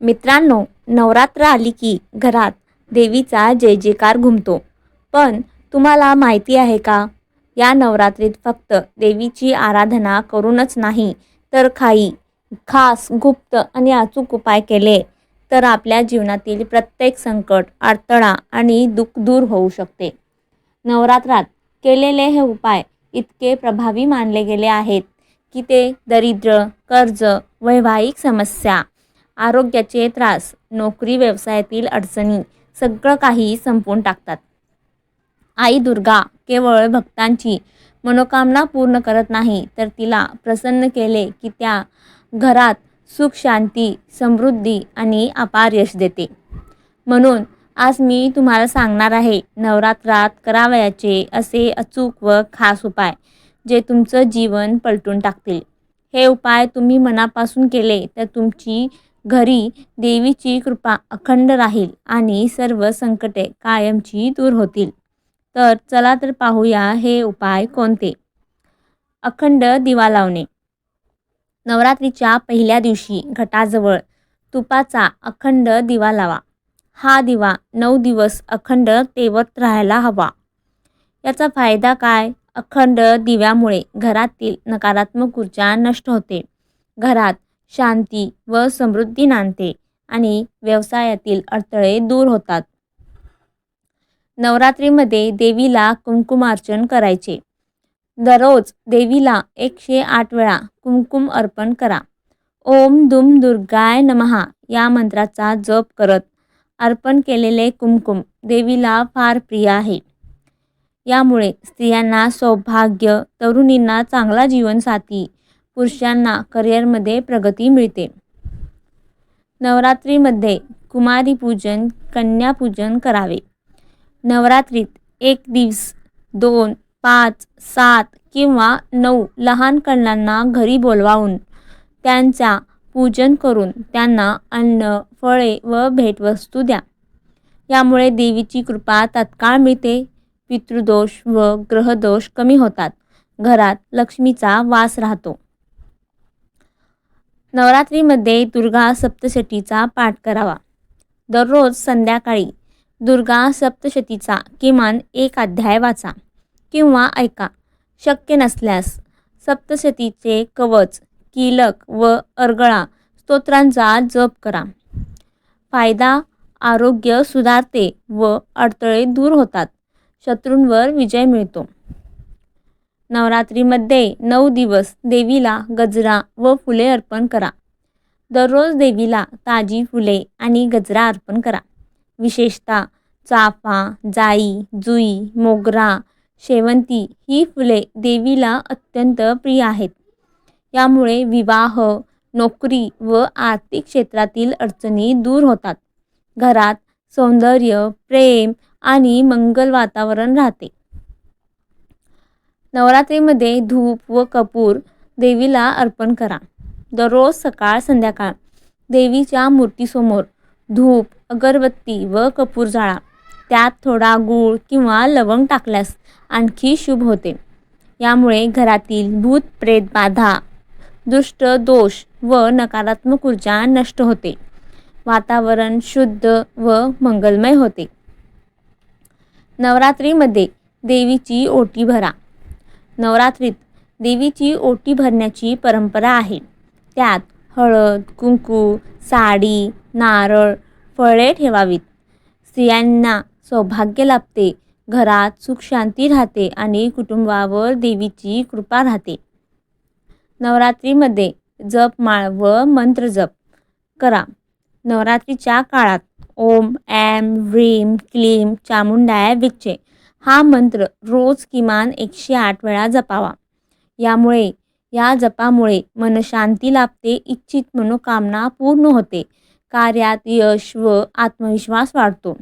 मित्रांनो नवरात्र आली की घरात देवीचा जय जयकार घुमतो. पण तुम्हाला माहिती आहे का? या नवरात्रीत फक्त देवीची आराधना करूनच नाही तर काही खास गुप्त आणि अचूक उपाय केले तर आपल्या जीवनातील प्रत्येक संकट अडथळा आणि दुःख दूर होऊ शकते. नवरात्रात केलेले हे उपाय इतके प्रभावी मानले गेले आहेत की ते दरिद्र कर्ज वैवाहिक समस्या आरोग्याचे त्रास नोकरी व्यवसायातील अडचणी सगळं काही संपवून टाकतात. आई दुर्गा केवळ भक्तांची मनोकामना पूर्ण करत नाही तर तिला प्रसन्न केले की त्या घरात सुख शांती समृद्धी आणि अपार यश देते. म्हणून आज मी तुम्हाला सांगणार आहे नवरात्रात करावयाचे असे अचूक व खास उपाय जे तुमचं जीवन पलटून टाकतील. हे उपाय तुम्ही मनापासून केले तर तुमची घरी देवीची कृपा अखंड राहील आणि सर्व संकटे कायमची दूर होतील. तर चला तर पाहूया हे उपाय कोणते? अखंड दिवा लावणे. नवरात्रीच्या पहिल्या दिवशी घटाजवळ तुपाचा अखंड दिवा लावा. हा दिवा नऊ दिवस अखंड तेवत राहायला हवा. याचा फायदा काय? अखंड दिव्यामुळे घरातील नकारात्मक ऊर्जा नष्ट होते. घरात शांती व समृद्धी नांदते आणि व्यवसायातील अडथळे दूर होतात. नवरात्रीमध्ये देवीला कुंकुमार्चन करायचे. दररोज देवीला एकशे आठ वेळा कुंकुम अर्पण करा. ओम दुम दुर्गाय नमहा या मंत्राचा जप करत अर्पण केलेले कुमकुम देवीला फार प्रिय आहे. यामुळे स्त्रियांना सौभाग्य तरुणींना चांगला जीवनसाथी पुरुषांना करिअरमध्ये प्रगती मिळते. नवरात्रीमध्ये कुमारी पूजन कन्यापूजन करावे. नवरात्रीत एक दिवस दोन पाच सात किंवा नऊ लहान कन्यांना घरी बोलवावून त्यांचा पूजन करून त्यांना अन्न फळे व भेटवस्तू द्या. यामुळे देवीची कृपा तत्काळ मिळते. पितृदोष व ग्रहदोष कमी होतात. घरात लक्ष्मीचा वास राहतो. नवरात्रीमध्ये दुर्गा सप्तशतीचा पाठ करावा. दररोज संध्याकाळी दुर्गा सप्तशतीचा किमान एक अध्याय वाचा किंवा ऐका. शक्य नसल्यास सप्तशतीचे कवच कीलक व अर्गळा स्तोत्रांचा जप करा. फायदा आरोग्य सुधारते व अडथळे दूर होतात. शत्रूंवर विजय मिळतो. नवरात्रीमध्ये नऊ दिवस देवीला गजरा व फुले अर्पण करा. दररोज देवीला ताजी फुले आणि गजरा अर्पण करा. विशेषतः चाफा जाई जुई मोगरा शेवंती ही फुले देवीला अत्यंत प्रिय आहेत. यामुळे विवाह नोकरी व आर्थिक क्षेत्रातील अडचणी दूर होतात. घरात सौंदर्य प्रेम आणि मंगल वातावरण राहते. नवरात्रीमध्ये धूप व कपूर देवीला अर्पण करा. दररोज सकाळ संध्याकाळ देवीच्या मूर्तीसमोर धूप अगरबत्ती व कपूर जाळा. त्यात थोडा गूळ किंवा लवंग टाकल्यास आणखी शुभ होते. यामुळे घरातील भूत प्रेत बाधा दुष्ट दोष व नकारात्मक ऊर्जा नष्ट होते. वातावरण शुद्ध व मंगलमय होते. नवरात्रीमध्ये देवीची ओटी भरा. नवरात्रीत देवीची ओटी भरण्याची परंपरा आहे. त्यात हळद कुंकू साडी नारळ फळे ठेवावीत. स्त्रियांना सौभाग्य लाभते घरात सुख शांती राहते आणि कुटुंबावर देवीची कृपा राहते. नवरात्रीमध्ये जपमाळ व मंत्र जप. करा. नवरात्रीच्या काळात ओम ॲम व्रीम क्लीम चामुंडाय विच्चे हा मंत्र रोज किमान एकशे आठ वेळा जपावा. यामुळे या जपामुळे मनशांती लाभते इच्छित मनोकामना पूर्ण होते कार्यात यश व आत्मविश्वास वाढतो.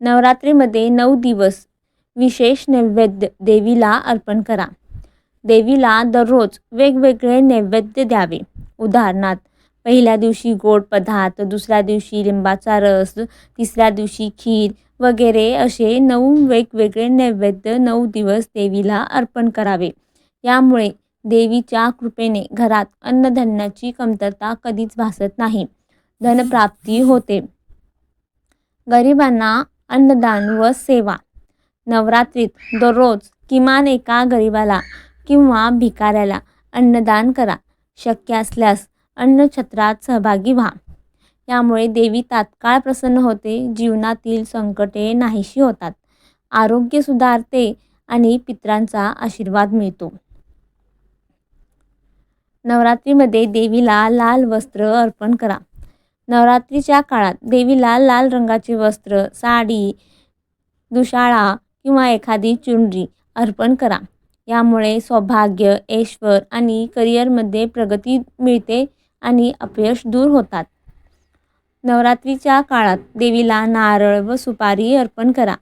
नवरात्रीमध्ये नऊ दिवस विशेष नैवेद्य देवीला अर्पण करा. देवीला दररोज वेगवेगळे नैवेद्य द्यावे. उदाहरणार्थ पहिल्या दिवशी गोड पदार्थ दुसऱ्या दिवशी लिंबाचा रस तिसऱ्या दिवशी खीर वगैरे असे नऊ वेगवेगळे नैवेद्य नऊ दिवस देवीला अर्पण करावे. यामुळे देवीच्या कृपेने घरात अन्नधान्याची कमतरता कधीच भासत नाही. धनप्राप्ती होते. गरिबांना अन्नदान व सेवा. नवरात्रीत दररोज किमान एका गरिबाला किंवा भिकाऱ्याला अन्नदान करा. शक्य असल्यास अन्नछत्रात सहभागी व्हा. यामुळे देवी तात्काळ प्रसन्न होते जीवनातील संकटे नाहीशी होतात. आरोग्य सुधारते आणि पित्रांचा आशीर्वाद मिळतो. नवरात्रीमध्ये देवीला लाल वस्त्र अर्पण करा. नवरात्रीच्या काळात देवीला लाल रंगाचे वस्त्र साडी दुशाळा किंवा एखादी चुनरी अर्पण करा. यामुळे सौभाग्य ऐश्वर आणि करिअरमध्ये प्रगती मिळते आणि अपयश दूर होतात. नवरात्रीच्या काळात देवीला नारळ व सुपारी अर्पण करा.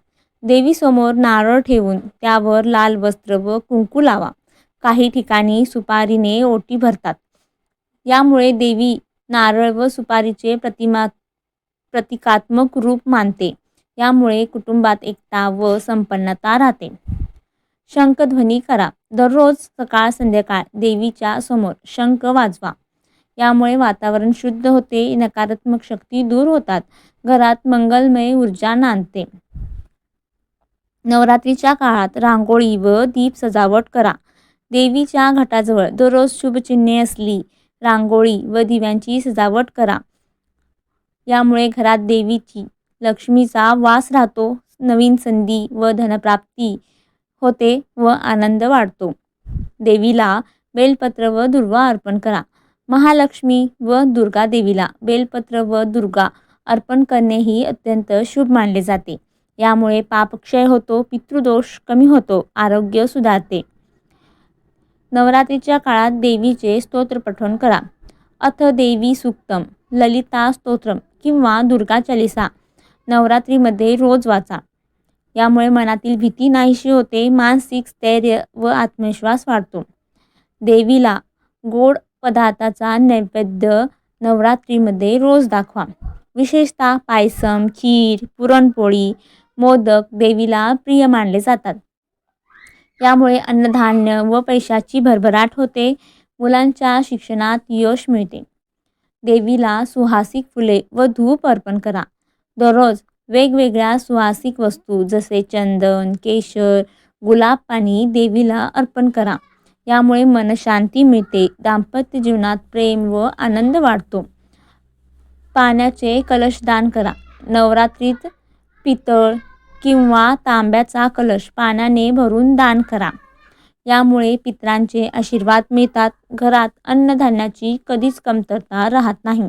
देवीसमोर नारळ ठेवून त्यावर लाल वस्त्र व कुंकू लावा. काही ठिकाणी सुपारीने ओटी भरतात. यामुळे देवी नारळ व सुपारीचे प्रतिमा प्रतिकात्मक रूप मानते. यामुळे कुटुंबात एकता व संपन्नता राहते. शंखध्वनी करा. दररोज सकाळ संध्याकाळ देवीच्या समोर शंख वाजवा. यामुळे वातावरण शुद्ध होते नकारात्मक शक्ती दूर होतात. घरात मंगलमय ऊर्जा नांदते. नवरात्रीच्या काळात रांगोळी व दीप सजावट करा. देवीच्या घटाजवळ दररोज शुभचिन्हे असली रांगोळी व दिव्यांची सजावट करा. यामुळे घरात देवीची लक्ष्मीचा वास राहतो नवीन संधी व धनप्राप्ती होते व आनंद वाढतो. देवीला बेलपत्र व दुर्वा अर्पण करा. महालक्ष्मी व दुर्गा देवीला बेलपत्र व दुर्गा अर्पण करणे ही अत्यंत शुभ मानले जाते. यामुळे पापक्षय होतो पितृदोष कमी होतो आरोग्य सुधारते. नवरात्रीच्या काळात देवीचे स्तोत्र पठण करा. अथ देवी सुक्तम ललिता स्तोत्रम किंवा दुर्गा चालिसा नवरात्रीमध्ये रोज वाचा. यामुळे मनातील भीती नाहीशी होते मानसिक स्थैर्य व आत्मविश्वास वाढतो. देवीला गोड पदार्थाचा नैवेद्य नवरात्रीमध्ये रोज दाखवा. विशेषतः पायसम खीर पुरणपोळी मोदक देवीला प्रिय मानले जातात. यामुळे अन्नधान्य व पैशाची भरभराट होते मुलांच्या शिक्षणात यश मिळते. देवीला सुहासिक फुले व धूप अर्पण करा. दररोज वेगवेगळ्या सुहासिक वस्तू जसे चंदन केशर गुलाब पाणी देवीला अर्पण करा. यामुळे मनशांती मिळते. दाम्पत्य जीवनात प्रेम व आनंद वाढतो. पाण्याचे कलश दान करा. नवरात्रीत पितळ किंवा तांब्याचा कलश पाण्याने भरून दान करा. यामुळे पित्रांचे आशीर्वाद मिळतात. घरात अन्नधान्याची कधीच कमतरता राहत नाही.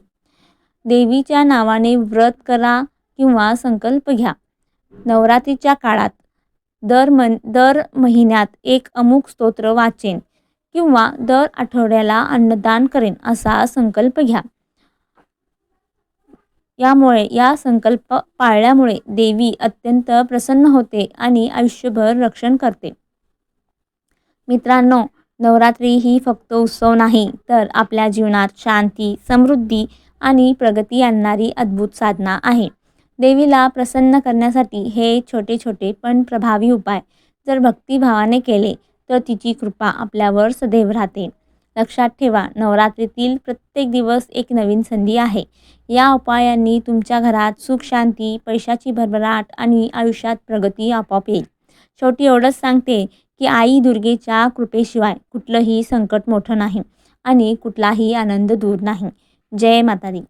देवीच्या नावाने व्रत करा किंवा संकल्प घ्या. नवरात्रीच्या काळात दर मन दर महिन्यात एक अमुक स्तोत्र वाचेन किंवा दर आठवड्याला अन्नदान करेन असा संकल्प घ्या. यामुळे या संकल्प पाळल्यामुळे देवी अत्यंत प्रसन्न होते आणि आयुष्यभर रक्षण करते. मित्रांनो नवरात्री ही फक्त उत्सव नाही तर आपल्या जीवनात शांती समृद्धी आणि प्रगती आणणारी अद्भुत साधना आहे. देवीला प्रसन्न करण्यासाठी हे छोटे छोटे पण प्रभावी उपाय जर भक्तिभावाने केले तर तिची कृपा आपल्यावर सदैव राहते. लक्षात ठेवा नवरात्रीतील प्रत्येक दिवस एक नवीन संधी आहे. या उपायांनी तुमच्या घरात सुख शांती पैशाची भरभराट आणि आयुष्यात प्रगती आपोआप येईल. शेवटी एवढंच सांगते की आई दुर्गेच्या कृपेशिवाय कुठलंही संकट मोठं नाही आणि कुठलाही आनंद दूर नाही. जय मातादी